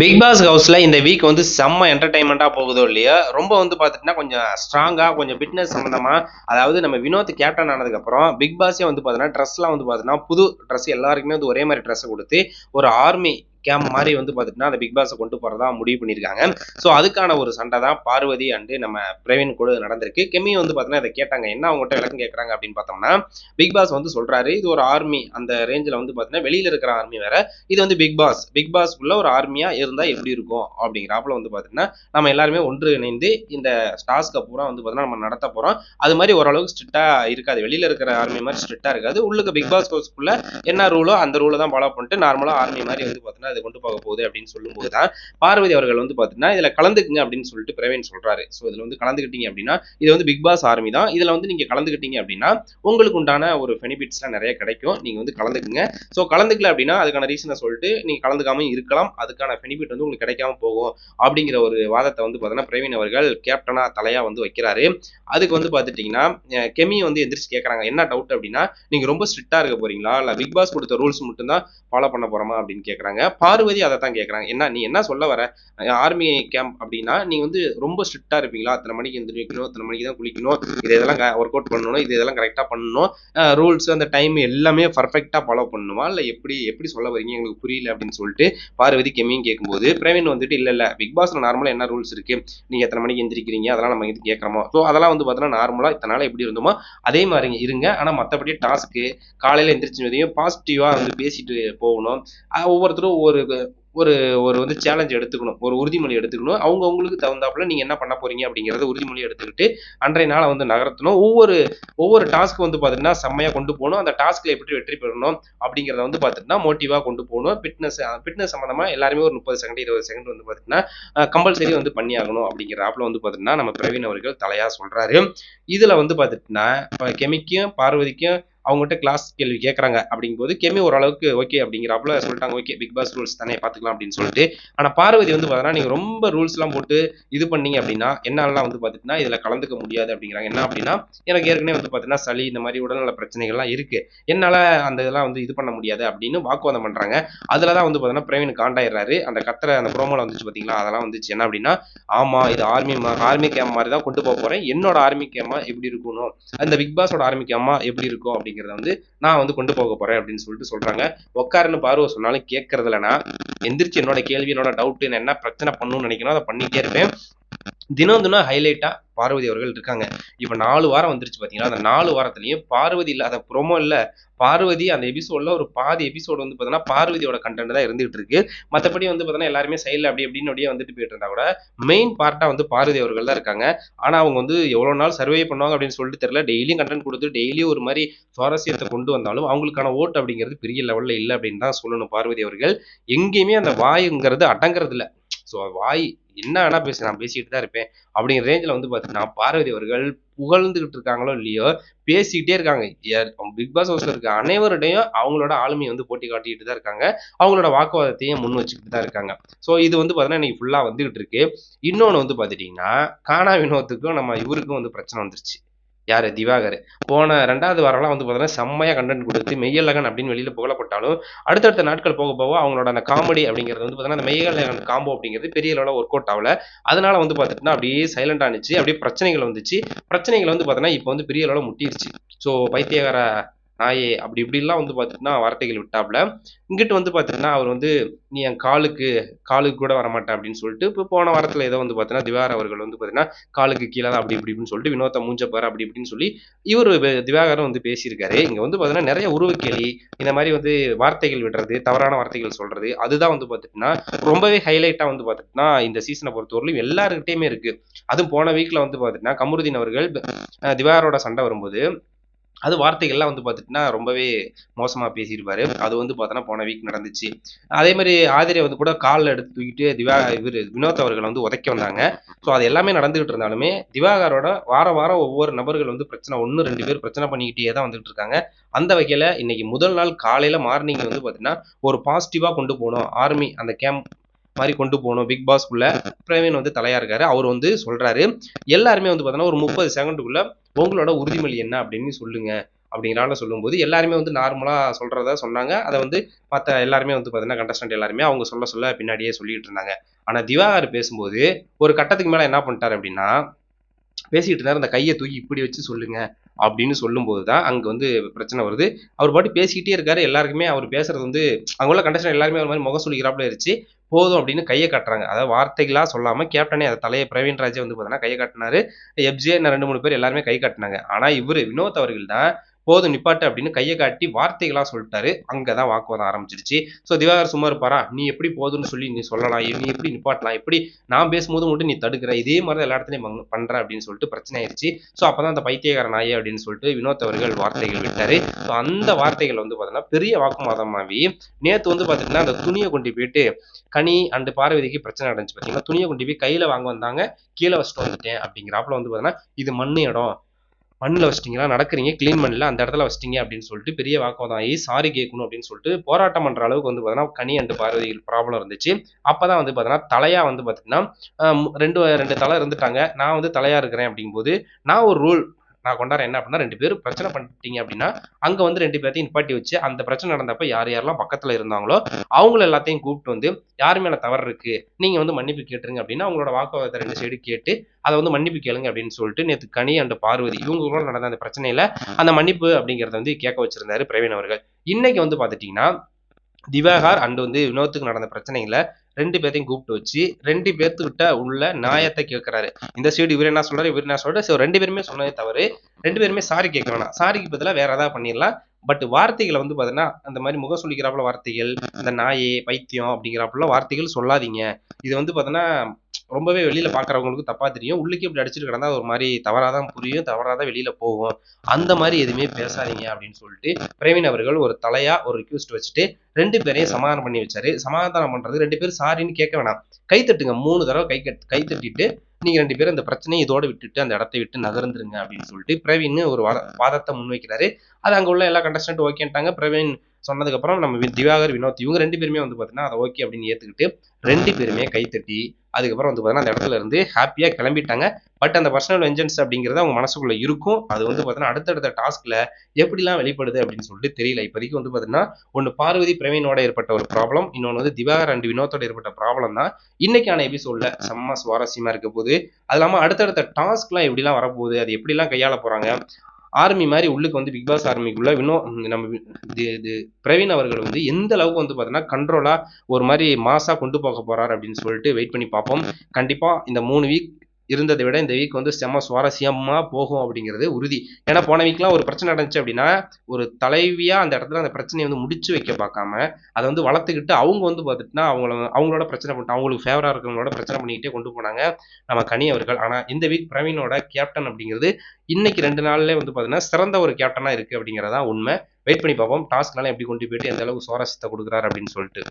Big pass ஹவுஸ்ல இந்த week வந்து செம்ம என்டர்டைன்மெண்ட்டா போகுதோ இல்லையோ ரொம்ப வந்து பார்த்துட்டுனா கொஞ்சம் ஸ்ட்ராங்கா கொஞ்சம் ஃபிட்னஸ் சம்பந்தமா அதாவது நம்ம வினோத் கேப்டன் ஆனதுக்கு அப்புறம் பிக் பாஸே வந்து பார்த்தீங்கன்னா ட்ரெஸ்லாம் வந்து பார்த்தீங்கன்னா புது ட்ரெஸ் எல்லாருக்குமே வந்து ஒரே மாதிரி ட்ரெஸ் கொடுத்து ஒரு ஆர்மி கேம்ப் மாதிரி வந்து பார்த்துட்டுனா அந்த பிக் பாஸை கொண்டு போகிறதா முடிவு பண்ணியிருக்காங்க ஸோ அதுக்கான ஒரு சண்டை தான் பார்வதி அண்டு நம்ம பிரவீன் கூட நடந்திருக்கு. கெமி வந்து பார்த்தீங்கன்னா இதை கேட்டாங்க. என்ன அவங்ககிட்ட விளக்கம் கேட்குறாங்க அப்படின்னு பார்த்தோம்னா பிக் பாஸ் வந்து சொல்கிறாரு இது ஒரு ஆர்மி அந்த ரேஞ்சில் வந்து பார்த்தீங்கன்னா வெளியில் இருக்கிற ஆர்மி வேற. இது வந்து பிக் பாஸ் பிக் பாஸ்க்குள்ள ஒரு ஆர்மியாக இருந்தால் எப்படி இருக்கும்? அப்படிங்கிறாப்புல வந்து பார்த்தீங்கன்னா நம்ம எல்லாருமே ஒன்று இணைந்து இந்த டாஸ்க்கை பூரா வந்து பார்த்தீங்கன்னா நம்ம நடத்த போகிறோம் அது மாதிரி ஓரளவுக்கு ஸ்ட்ரிக்டாக இருக்காது. வெளியில் இருக்கிற ஆர்மி மாதிரி ஸ்ட்ரிக்டாக இருக்காது. உள்ளுக்கு பிக் பாஸ் ஹவுஸ்க்குள்ள என்ன ரூலோ அந்த ரூலை தான் ஃபாலோ பண்ணிட்டு நார்மலாக ஆர்மி மாதிரி வந்து பார்த்தீங்கன்னா இது கொண்டு போக போகுது அப்படின்னு சொல்லும்போது தான் பார்வதி அவர்கள் வந்து பார்த்தீங்கன்னா இதில் கலந்துக்குங்க அப்படின்னு சொல்லிட்டு பிரவீன் சொல்கிறாரு ஸோ இதில் வந்து கலந்துக்கிட்டீங்க அப்படின்னா இது வந்து பிக் பாஸ் ஆர்மி தான். இதில் வந்து நீங்கள் கலந்துக்கிட்டீங்க அப்படின்னா உங்களுக்கு உண்டான ஒரு பெனிஃபிட்ஸ்லாம் நிறைய கிடைக்கும். நீங்கள் வந்து கலந்துக்குங்க. ஸோ கலந்துக்கல அப்படின்னா அதுக்கான ரீசனை சொல்லிட்டு நீங்கள் கலந்துக்காம இருக்கலாம். அதுக்கான பெனிஃபிட் வந்து உங்களுக்கு கிடைக்காம போகும் அப்படிங்கிற ஒரு வாதத்தை வந்து பார்த்தீங்கன்னா பிரவீன் அவர்கள் கேப்டனா தலையாக வந்து வைக்கிறாரு. அதுக்கு வந்து பார்த்துட்டிங்கன்னா கெமி வந்து எந்திரிச்சு கேட்குறாங்க என்ன டவுட் அப்படின்னா நீங்கள் ரொம்ப ஸ்ட்ரிக்டாக இருக்க போறீங்களா? இல்லை பிக் பாஸ் கொடுத்த ரூல்ஸ் மட்டும்தான் ஃபாலோ பண்ண போகிறோமா அப்படின்னு கேட்குறாங்க பார்வதி அதை தான் கேட்குறாங்க என்ன நீ என்ன சொல்ல வர? ஆர்மி கேம்ப் அப்படின்னா நீ வந்து ரொம்ப ஸ்ட்ரிக்டாக இருப்பீங்களா? அத்தனை மணிக்கு எந்திரிக்கணும் அத்தனை மணிக்கு தான் குளிக்கணும் இது இதெல்லாம் ஒர்க் அவுட் பண்ணணும் இது இதெல்லாம் கரெக்டாக பண்ணணும். ரூல்ஸ் அந்த டைம் எல்லாமே பர்ஃபெக்டாக ஃபாலோ பண்ணணுமா? இல்லை எப்படி எப்படி சொல்ல வரீங்க எங்களுக்கு புரியல அப்படின்னு சொல்லிட்டு பார்வதி கெமியும் கேட்கும்போது பிரவீன் வந்துட்டு இல்லை இல்லை பிக் பாஸில் நார்மலாக என்ன ரூல்ஸ் இருக்குது நீங்கள் எத்தனை மணிக்கு எந்திரிக்கிறீங்க? அதெல்லாம் நம்ம இது கேட்குறோமோ ஸோ அதெல்லாம் வந்து பார்த்தீங்கன்னா நார்மலாக இத்தனை நாள் எப்படி இருந்தோமோ அதே மாதிரி இருங்க. ஆனால் மற்றபடி டாஸ்க்கு காலையில் எந்திரிச்சு பாசிட்டிவாக வந்து பேசிட்டு போகணும். ஒவ்வொருத்தரும் ஒரு ஒரு ஒரு வந்து சேலஞ்ச் எடுத்துக்கணும். ஒரு உறுதிமொழி எடுத்துக்கணும். அவங்க அவங்களுக்கு தகுந்தாப்புல நீங்க என்ன பண்ண போறீங்க அப்படிங்கறத உறுதிமொழி எடுத்துக்கிட்டு அன்றைய நாளை வந்து நகர்த்தணும். ஒவ்வொரு ஒவ்வொரு டாஸ்க் வந்து பாத்தீங்கன்னா செம்மையா கொண்டு போகணும். அந்த டாஸ்க்ல எப்படி வெற்றி பெறணும் அப்படிங்கறத வந்து பாத்தீங்கன்னா மோட்டிவா கொண்டு போகணும். ஃபிட்னஸ் ஃபிட்னஸ் சம்பந்தமா எல்லாருமே ஒரு முப்பது செகண்ட் இருபது செகண்ட் வந்து பாத்தீங்கன்னா கம்பல்சரி வந்து பண்ணி ஆகணும் அப்படிங்கிற ஆப்ல வந்து பாத்தீங்கன்னா நம்ம பிரவீன் அவர்கள் தலையா சொல்றாரு. இதுல வந்து பாத்தீங்கன்னா கெமிக்கும் பார்வதிக்கும் அவங்ககிட்ட கிளாஸ் கேள்வி கேட்குறாங்க அப்படிங்கும்போது கெமி ஓரளவுக்கு ஓகே அப்படிங்கிறாப்புல சொல்லிட்டாங்க ஓகே பிக் பாஸ் ரூல்ஸ் தானே பார்த்துக்கலாம் அப்படின்னு சொல்லிட்டு. ஆனால் பார்வதி வந்து பார்த்தீங்கன்னா நீங்கள் ரொம்ப ரூல்ஸ்லாம் போட்டு இது பண்ணீங்க அப்படின்னா என்னாலலாம் வந்து பார்த்துட்டுனா இதில் கலந்துக்க முடியாது அப்படிங்கிறாங்க. என்ன அப்படின்னா எனக்கு ஏற்கனவே வந்து பார்த்தீங்கன்னா சளி இந்த மாதிரி உடல்நல பிரச்சனைகள்லாம் இருக்குது என்னால் அந்த இதெல்லாம் வந்து இது பண்ண முடியாது அப்படின்னு வாக்குவாதம் பண்ணுறாங்க அதில் தான் வந்து பார்த்தீங்கன்னா பிரவீன் காண்டாயிடுறாரு. அந்த கத்திர அந்த ப்ரோமோவில் வந்துச்சு பார்த்தீங்களா அதெல்லாம் வந்துச்சு. என்ன அப்படின்னா ஆமாம் இது ஆர்மி ஆர்மி கேம் மாதிரி தான் கொண்டு போக போகிறேன் என்னோட ஆர்மி கேமா எப்படி இருக்கணும்? அந்த பிக் பாஸோட ஆர்மி கேமா எப்படி இருக்கும் அப்படின்னு அப்படிங்கிறத வந்து நான் வந்து கொண்டு போக போறேன் அப்படின்னு சொல்லிட்டு சொல்றாங்க. உட்காருன்னு பார்வை சொன்னாலும் கேட்கறது எந்திரிச்சு என்னோட கேள்வி என்னோட டவுட் என்ன பிரச்சனை பண்ணணும்னு நினைக்கணும் அதை பண்ணிட்டே இருப்பேன். தினம் தினம் ஹைலைட்டா பார்வதி அவர்கள் இருக்காங்க. இப்ப நாலு வாரம் வந்துருச்சு பாத்தீங்களா? அந்த நாலு வாரத்துலயும் பார்வதி இல்லாத ப்ரோமோ இல்ல பார்வதி அந்த எபிசோட்ல ஒரு பாதி எபிசோடு வந்து பார்த்தீங்கன்னா பார்வதியோட கண்டென்ட் தான் இருந்துகிட்டு இருக்கு. மற்றபடி வந்து பார்த்தீங்கன்னா எல்லாருமே சைடில் அப்படி அப்படின்னு அப்படியே வந்துட்டு போயிட்டு இருந்தா கூட மெயின் பார்ட்டா வந்து பார்வதி அவர்கள் தான் இருக்காங்க. ஆனா அவங்க வந்து எவ்வளவு நாள் சர்வே பண்ணுவாங்க அப்படின்னு சொல்லிட்டு தெரியல. டெய்லியும் கண்டென்ட் கொடுத்து டெய்லியும் ஒரு மாதிரி சுவாரஸ்யத்தை கொண்டு வந்தாலும் அவங்களுக்கான ஓட்டு அப்படிங்கிறது பெரிய லெவல்ல இல்லை அப்படின்னு தான் சொல்லணும் பார்வதி அவர்கள். எங்கேயுமே அந்த வாயுங்கிறது அடங்குறது இல்லை ஸோ வாய் என்ன வேணா பேச நான் பேசிக்கிட்டு தான் இருப்பேன். அப்படிங்கிற ரேஞ்சில் வந்து பார்த்தீங்கன்னா பார்வதி அவர்கள் புகழ்ந்துகிட்டு இருக்காங்களோ இல்லையோ பேசிக்கிட்டே இருக்காங்க. பிக் பாஸ் ஹவுஸ்ல இருக்க அனைவருடையும் அவங்களோட ஆளுமையை வந்து போட்டி காட்டிக்கிட்டு தான் இருக்காங்க. அவங்களோட வாக்குவாதத்தையும் முன் வச்சுக்கிட்டு தான் இருக்காங்க. ஸோ இது வந்து பார்த்தீங்கன்னா இன்னைக்கு ஃபுல்லாக வந்துகிட்டு இருக்கு. இன்னொன்று வந்து பார்த்துட்டிங்கன்னா கானா வினோத்துக்கும் நம்ம இவருக்கும் வந்து பிரச்சனை வந்துருச்சு. யார்? திவாகர். போன ரெண்டாவது வாரம்லாம் வந்து பார்த்தோன்னா செம்மையாக கண்டென்ட் கொடுத்து மெய்யழகன் அப்படின்னு வெளியில் புகழப்பட்டாலும் அடுத்தடுத்த நாட்கள் போக போக அவங்களோட அந்த காமெடி அப்படிங்கிறது வந்து பார்த்தோன்னா அந்த மெய்யழகன் காம்போ அப்படிங்கிறது பெரிய அளவில் ஒர்க் அவுட் ஆகல. அதனால வந்து பார்த்துட்டுனா அப்படியே சைலண்ட் ஆனிச்சு அப்படியே பிரச்சனைகள் வந்துச்சு. பிரச்சனைகள் வந்து பார்த்தோன்னா இப்போ வந்து பெரிய அளவில் முட்டிருச்சு. ஸோ பைத்தியகார நாயே அப்படி இப்படிலாம் வந்து பார்த்தீங்கன்னா வார்த்தைகள் விட்டாப்புல இங்கிட்டு வந்து பார்த்தீங்கன்னா அவர் வந்து நீ என் காலுக்கு காலுக்கு கூட வரமாட்டேன் அப்படின்னு சொல்லிட்டு இப்போ போன வாரத்தில் ஏதோ வந்து பார்த்தீங்கன்னா திவாகர் அவர்கள் வந்து பார்த்தீங்கன்னா காலுக்கு கீழே தான் அப்படி இப்படி இப்படின்னு சொல்லிட்டு வினோத்தை மூஞ்ச அப்படி இப்படின்னு சொல்லி இவர் திவாகரும் வந்து பேசியிருக்காரு. இங்கே வந்து பார்த்தீங்கன்னா நிறைய உருவக்கேலி இந்த மாதிரி வந்து வார்த்தைகள் விடுறது தவறான வார்த்தைகள் சொல்றது அதுதான் வந்து பார்த்துட்டுனா ரொம்பவே ஹைலைட்டாக வந்து பார்த்தீங்கன்னா இந்த சீசனை பொறுத்தவரையிலும் எல்லாருக்கிட்டையுமே இருக்கு. அதுவும் போன வீக்கில் வந்து பார்த்தீங்கன்னா கமருதீன் அவர்கள் திவாகரோட சண்டை வரும்போது அது வார்த்தைகள்லாம் வந்து பார்த்துட்டுனா ரொம்பவே மோசமாக பேசியிருப்பாரு அது வந்து பார்த்தோன்னா போன வீக் நடந்துச்சு. அதே மாதிரி ஆதிரை வந்து கூட காலில் எடுத்து தூக்கிட்டு திவா இவர் வினோத் அவர்கள் வந்து உதைக்க வந்தாங்க. ஸோ அது எல்லாமே நடந்துகிட்டு இருந்தாலுமே திவாகரோட வாரம் வாரம் ஒவ்வொரு நபர்கள் வந்து பிரச்சனை ஒன்று ரெண்டு பேர் பிரச்சனை பண்ணிக்கிட்டே தான் வந்துகிட்டு இருக்காங்க. அந்த வகையில் இன்னைக்கு முதல் நாள் காலையில் மார்னிங் வந்து பார்த்தீங்கன்னா ஒரு பாசிட்டிவாக கொண்டு போகணும் ஆர்மி அந்த கேம்ப் மாதிரி கொண்டு போகணும். பிக் பாஸ்க்குள்ள பிரவீன் வந்து தலையா இருக்காரு. அவர் வந்து சொல்றாரு எல்லாருமே வந்து பார்த்தோன்னா ஒரு முப்பது செகண்டுக்குள்ள உங்களோட உறுதிமொழி என்ன அப்படின்னு சொல்லுங்க அப்படிங்கிறால சொல்லும்போது எல்லாருமே வந்து நார்மலாக சொல்கிறத சொன்னாங்க. அதை வந்து மற்ற எல்லாருமே வந்து பார்த்தீங்கன்னா கண்டஸ்டன்ட் எல்லாருமே அவங்க சொல்ல சொல்ல பின்னாடியே சொல்லிட்டு இருந்தாங்க. ஆனால் திவாகர் பேசும்போது ஒரு கட்டத்துக்கு மேலே என்ன பண்ணிட்டார் அப்படின்னா பேசிக்கிட்டு இருந்தார். அந்த கையை தூக்கி இப்படி வச்சு சொல்லுங்க. அப்படின்னு சொல்லும்போது தான் அங்கே வந்து பிரச்சனை வருது. அவர் பாட்டு பேசிக்கிட்டே இருக்காரு. எல்லாருக்குமே அவர் பேசுறது வந்து அங்கே உள்ள கண்டஸ்டன் எல்லாருமே ஒரு மாதிரி முகம் சொல்லிக்கிறாப்புல இருந்துச்சு. போதும் அப்படின்னு கையை காட்டுறாங்க. அதாவது வார்த்தைகளாக சொல்லாமல் கேப்டனே அதை தலையை பிரவீன் ராஜே வந்து பார்த்தோன்னா கையை காட்டினாரு. எப்ஜே ரெண்டு மூணு பேர் எல்லாருமே கை காட்டினாங்க. ஆனால் இவர் வினோத் அவர்கள் தான் போதும் நிப்பாட்டு அப்படின்னு கையை காட்டி வார்த்தைகளாக சொல்லிட்டாரு. அங்கதான் வாக்குவாதம் ஆரம்பிச்சிருச்சு. ஸோ திவாகர் சும்மா இருப்பாரா? நீ எப்படி போதும்னு சொல்லி நீ சொல்லலாம். நீ எப்படி நிப்பாட்டலாம்? எப்படி? நான் பேசும்போது மட்டும் நீ தடுக்கிற. இதே மாதிரி தான் எல்லா இடத்துலையும் பண்- அப்படின்னு சொல்லிட்டு பிரச்சனை ஆயிடுச்சு ஸோ அப்பதான் அந்த பைத்தியகார நாயே அப்படின்னு சொல்லிட்டு வினோத் அவர்கள் வார்த்தைகள் விட்டார். ஸோ அந்த வார்த்தைகள் வந்து பார்த்தீங்கன்னா பெரிய வாக்குவாதமாகவே நேற்று வந்து பார்த்தீங்கன்னா அந்த துணியை கொண்டு போயிட்டு கனி அண்டு பார்வதிக்கு பிரச்சனை நடந்துச்சு பார்த்தீங்கன்னா துணியை கொண்டு போய் கையில் வாங்க வந்தாங்க. கீழே வச்சுட்டு வந்துட்டேன் அப்படிங்கிறாப்புல வந்து பார்த்தீங்கன்னா இது மண் இடம். மண்ணில் வச்சிட்டீங்களா? நடக்கிறீங்க. க்ளீன் பண்ணல அந்த இடத்துல வச்சிட்டீங்க அப்படின்னு சொல்லிட்டு பெரிய வாக்குவாதம் ஆகி சாரி கேட்கணும் அப்படின்னு சொல்லிட்டு போராட்டம் பண்ணுற அளவுக்கு வந்து பார்த்தீங்கன்னா கனி அண்டு பார்வதிகள் ப்ராப்ளம் இருந்துச்சு. அப்போ தான் வந்து பார்த்தீங்கன்னா தலையாக வந்து பார்த்தீங்கன்னா ரெண்டு ரெண்டு தலை இருந்துட்டாங்க. நான் வந்து தலையாக இருக்கிறேன் அப்படிங்கும்போது நான் ஒரு ரூல் நான் கொண்டாடுறேன் என்ன அப்படின்னா ரெண்டு பேரும் பிரச்சனை பண்ணிட்டீங்க அப்படின்னா அங்கே வந்து ரெண்டு பேர்த்தையும் நிப்பாட்டி வச்சு அந்த பிரச்சனை நடந்தப்ப யார் யாரெல்லாம் பக்கத்தில் இருந்தாங்களோ அவங்கள எல்லாத்தையும் கூப்பிட்டு வந்து யார் மேலே தவறு இருக்கு நீங்கள் வந்து மன்னிப்பு கேட்டுருங்க அப்படின்னா அவங்களோட வாக்குவாதத்தை ரெண்டு சைடு கேட்டு அதை வந்து மன்னிப்பு கேளுங்க அப்படின்னு சொல்லிட்டு நேற்று கனி அண்ட் பார்வதி இவங்களோட நடந்த அந்த பிரச்சனையில அந்த மன்னிப்பு அப்படிங்கிறத வந்து கேட்க வச்சிருந்தாரு பிரவீன் அவர்கள். இன்னைக்கு வந்து பார்த்துட்டிங்கன்னா திவாகர் அண்ட் வந்து வினோத்துக்கு நடந்த பிரச்சனைகளை ரெண்டு பேர்த்தையும் கூப்பிட்டு வச்சு ரெண்டு பேர்த்துக்கிட்ட உள்ள நியாயத்தை கேட்கறாரு இந்த சைடு இவர் என்ன சொல்றாரு இவர் என்ன சொல்றாரு? ஸோ ரெண்டு பேருமே சொன்னதே தவறு. ரெண்டு பேருமே சாரி கேட்க வேணாம். சாரிக்கு பதிலாக வேற ஏதாவது பண்ணிடலாம். பட் வார்த்தைகளை வந்து பார்த்தீங்கன்னா அந்த மாதிரி முகம் சொல்லிக்கிறாப்புல வார்த்தைகள் இந்த நாயே பைத்தியம் அப்படிங்கிறாப்புல வார்த்தைகள் சொல்லாதீங்க. இது வந்து பார்த்தீங்கன்னா ரொம்பவே வெளியில பாக்குறவங்களுக்கு தப்பா தெரியும். உள்ளுக்கு இப்படி அடிச்சுட்டு கிடந்தா ஒரு மாதிரி தவறாதான் புரியும் தவறாதான் வெளியில போகும். அந்த மாதிரி எதுவுமே பேசாதீங்க அப்படின்னு சொல்லிட்டு பிரவீன் அவர்கள் ஒரு தலையா ஒரு ரிக்வெஸ்ட் வச்சுட்டு ரெண்டு பேரையும் சமாதானம் பண்ணி வச்சாரு. சமாதானம் பண்றது ரெண்டு பேரும் சாரின்னு கேட்க வேணாம். கை தட்டுங்க. மூணு தடவை கை கட் கை தட்டிட்டு நீங்க ரெண்டு பேரும் அந்த பிரச்சனையை இதோட விட்டுட்டு அந்த இடத்தை விட்டு நகர்ந்துருங்க அப்படின்னு சொல்லிட்டு பிரவீன் ஒரு வாத- வாதத்தை முன்வைக்கிறாரு. அது அங்க உள்ள எல்லா கண்டஸ்டன்ட் ஓகேன்ட்டாங்க. பிரவீன் சொன்னதுக்கப்புறம் நம்ம வி- திவாகர் வினோத் இவங்க ரெண்டு பேருமே வந்து பார்த்தீங்கன்னா அதை ஓகே அப்படின்னு ஏற்றுக்கிட்டு ரெண்டு பேருமே கைத்தட்டி அதுக்கப்புறம் வந்து பார்த்தீங்கன்னா அந்த இடத்துல இருந்து ஹாப்பியாக கிளம்பிட்டாங்க. பட் அந்த பர்சனல் வெஞ்சன்ஸ் அப்படிங்கிறது அவங்க மனசுக்குள்ளே இருக்கும். அது வந்து பார்த்தீங்கன்னா அடுத்தடுத்த டாஸ்கில் எப்படிலாம் வெளிப்படுது அப்படின்னு சொல்லிட்டு தெரியல. இப்போதைக்கு வந்து பார்த்தீங்கன்னா ஒன்று பார்வதி பிரவீனோட ஏற்பட்ட ஒரு ப்ராப்ளம் இன்னொன்று வந்து திவாகர் அண்ட் வினோத்தோட ஏற்பட்ட ப்ராப்ளம் தான். இன்னைக்கான எபிசோடில் செம்ம சுவாரஸ்யமாக இருக்க போகுது. அது இல்லாமல் அடுத்தடுத்த டாஸ்க்லாம் எப்படிலாம் வரப்போகுது அது எப்படிலாம் கையாள போகிறாங்க ஆர்மி மாதிரி உள்ளுக்கு வந்து பிக் பாஸ் ஆர்மிக்குள்ள வினோ நம்ம இது பிரவீன் அவர்கள் வந்து எந்த அளவுக்கு வந்து பார்த்தீங்கன்னா கண்ட்ரோலாக ஒரு மாதிரி மாசாக கொண்டு போக போறாரு அப்படின்னு சொல்லிட்டு வெயிட் பண்ணி பார்ப்போம். கண்டிப்பா இந்த மூணு வீக் இருந்ததை விட இந்த வீக் வந்து செம்ம சுவாரஸ்யமாக போகும் அப்படிங்கிறது உறுதி. ஏன்னா போன வீக்லாம் ஒரு பிரச்சனை நடந்துச்சு அப்படின்னா ஒரு தலைவியாக அந்த இடத்துல அந்த பிரச்சனையை வந்து முடிச்சு வைக்க பார்க்காம அதை வந்து வளர்த்துக்கிட்டு அவங்க வந்து பார்த்துட்டுனா அவங்கள அவங்களோட பிரச்சனை பண்ணிட்டு அவங்களுக்கு ஃபேவராக இருக்கிறவங்களோட பிரச்சனை பண்ணிக்கிட்டே கொண்டு போனாங்க நம்ம கனி அவர்கள். ஆனால் இந்த வீக் பிரவீனோட கேப்டன் அப்படிங்கிறது இன்னைக்கு ரெண்டு நாள்ல வந்து பார்த்தீங்கன்னா சிறந்த ஒரு கேப்டனாக இருக்குது அப்படிங்கிறதான் உண்மை. வெயிட் பண்ணி பார்ப்போம். டாஸ்க்னால எப்படி கொண்டு போயிட்டு எந்த அளவுக்கு சுவாரஸ்யத்தை கொடுக்குறாரு அப்படின்னு சொல்லிட்டு.